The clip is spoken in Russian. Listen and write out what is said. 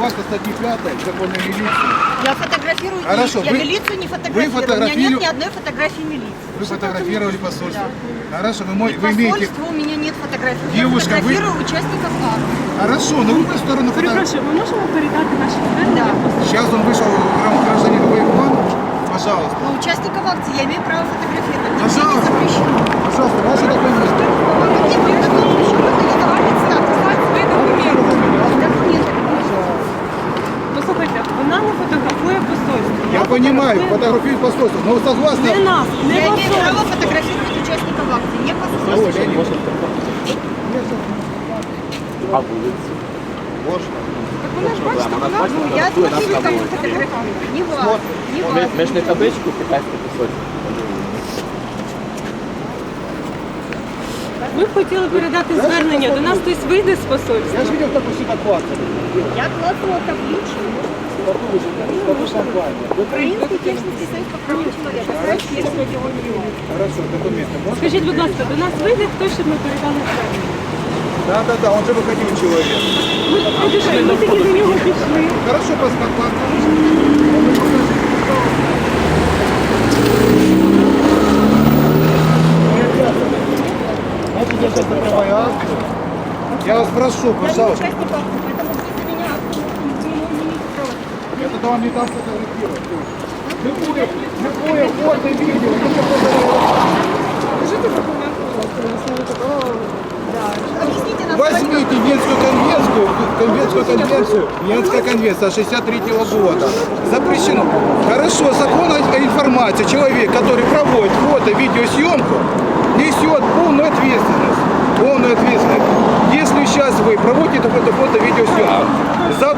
Согласно статье 5 закона милиции, Я фотографирую Хорошо. Я вы- милицию не вы фотографирую. У меня фотографировали- нет ни одной фотографии милиции. вы фотографировали посольство. Хорошо, вы, И мо- вы имеете... у меня нет фотографий. Девушка, я вы- фотографирую участников акта. Хорошо, ну вы в сторону фотографии. Перепрошую, ми можемо передати наші звернення? Сейчас он вышел, гражданин воеван, пожалуйста. Но участников акции я имею право понимаю, фотографую- фотографирует посольство, но вы согласны? Не нас, не Я имею право посольство. фотографировать участников акции, не посольство. Ой, я не А вулиці? Можна. Так вона ж бачите, вона, ну, я фотографує, смотрю, нас кому проводить. фотографирую. Не вас, не Ми, вас. ми ж не табличку китайське посольство. Ми б хотіли передати звернення. До нас хтось вийде з посольства. Я же видел, как вы сюда клацали. Я клацнула табличку. Український технічний союз по правам чоловіка. Хорошо, документы. Можно? Скажіть, будь ласка, до нас вийде хтось, щоб ми передали звернення? Да, да, да, он же выходил человек. Ми, ми, ми тільки до нього пішли. Хорошо, посмотрим. Знаете, я сейчас закрываю акцию. Я вас прошу, Я не пожалуйста. Тогда вам не дам фотографировать. Любое, любое фото, видео. Возьмите Венскую конвенцию, Конвенцию, конвенцию, Венская конвенция 63 года. Запрещено. Хорошо, закон о информации. Человек, который проводит фото, видеосъемку, несет полную ответственность. Полную ответственность. Если сейчас вы проводите какую-то фото, видеосъемку,